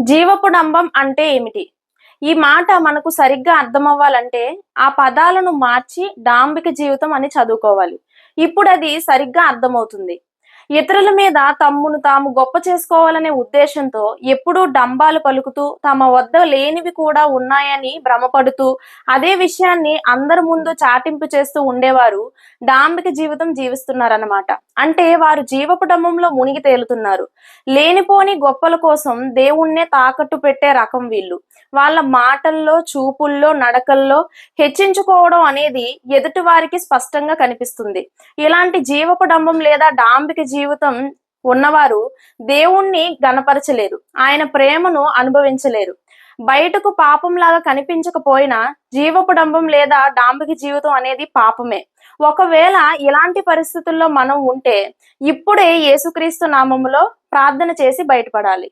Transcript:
జీవపుడంబం అంటే ఏమిటి? ఈ మాట మనకు సరిగ్గా అర్థమవ్వాలంటే ఆ పదాలను మార్చి డాంబిక జీవితం అని చదువుకోవాలి. ఇప్పుడు అది సరిగ్గా అర్థమవుతుంది. ఇతరుల మీద తమ్మును తాము గొప్ప చేసుకోవాలనే ఉద్దేశంతో ఎప్పుడూ డంబాలు పలుకుతూ తమ వద్ద లేనివి కూడా ఉన్నాయని భ్రమపడుతూ అదే విషయాన్ని అందరి ముందు చాటింపు చేస్తూ ఉండేవారు డాంబిక జీవితం జీవిస్తున్నారన్నమాట. అంటే వారు జీవపు డంబంలో మునిగి తేలుతున్నారు. లేనిపోని గొప్పల కోసం దేవుణ్ణే తాకట్టు పెట్టే రకం వీళ్ళు. వాళ్ళ మాటల్లో చూపుల్లో నడకల్లో హెచ్చించుకోవడం అనేది ఎదుటి వారికి స్పష్టంగా కనిపిస్తుంది. ఇలాంటి జీవపు డంబం లేదా డాంబిక జీవితం జీవితం ఉన్నవారు దేవుణ్ణి గనపరచలేరు ఆయన ప్రేమను అనుభవించలేరు. బయటకు పాపంలాగా కనిపించకపోయినా జీవపు డంబం లేదా డాంబిక జీవితం అనేది పాపమే. ఒకవేళ ఇలాంటి పరిస్థితుల్లో మనం ఉంటే ఇప్పుడే యేసుక్రీస్తు నామములో ప్రార్థన చేసి బయటపడాలి.